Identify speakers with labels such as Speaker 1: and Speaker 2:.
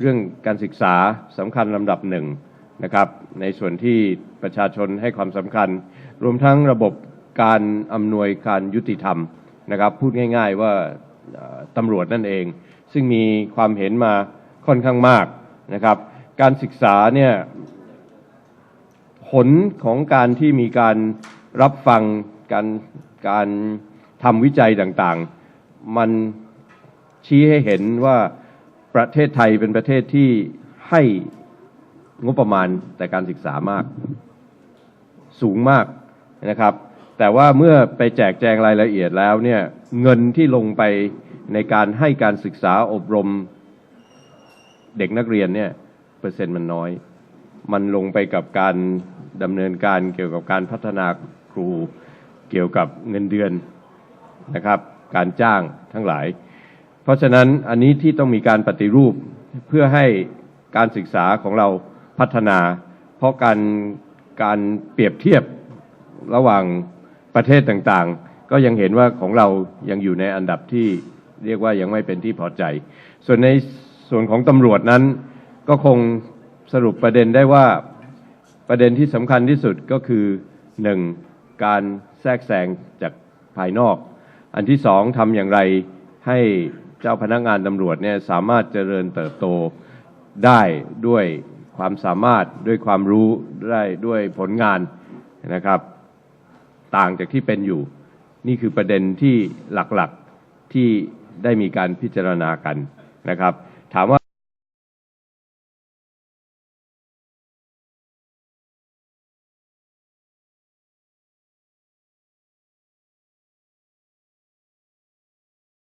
Speaker 1: เรื่องการศึกษาสำคัญลำดับหนึ่งนะครับในส่วนที่ประชาชนให้ความสำคัญ รวมทั้งระบบการอำนวยการยุติธรรมนะครับพูดง่าย ๆว่าตำรวจนั่นเอง ซึ่งมีความเห็นมาค่อนข้างมากนะครับการศึกษาเนี่ยผลของการที่มีการรับฟังการการทำวิจัยต่างๆ มันชี้ให้เห็นว่า ประเทศไทยเป็นประเทศที่ให้งบประมาณแต่การศึกษามาก สูงมากนะครับ แต่ว่าเมื่อไปแจกแจงรายละเอียดแล้วเนี่ยเงินที่ลงไปในการให้การศึกษาอบรมเด็กนักเรียนเนี่ยเปอร์เซ็นต์มันน้อย มันลงไปกับการดำเนินการเกี่ยวกับการพัฒนาครูเกี่ยวกับเงินเดือนนะครับ การจ้างทั้งหลาย เพราะฉะนั้นอันนี้ที่ต้องมีการปฏิรูปเพื่อให้การศึกษาของเราพัฒนา เพราะการการเปรียบเทียบระหว่างประเทศต่างๆ ก็ยังเห็นว่าของเรายังอยู่ในอันดับที่เรียกว่ายังไม่เป็นที่พอใจ ส่วนในส่วนของตำรวจนั้นก็คงสรุปประเด็นได้ว่าประเด็นที่สำคัญที่สุดก็คือหนึ่งการแทรกแซงจากภายนอก อันที่สองทำอย่างไรให้ เจ้าพนักงานตำรวจเนี่ยสามารถเจริญเติบโตได้ด้วยความสามารถด้วยความรู้ได้ด้วยผลงานนะครับ ต่างจากที่เป็นอยู่ นี่คือประเด็นที่หลักๆที่ได้มีการพิจารณากันนะครับ ถามว่า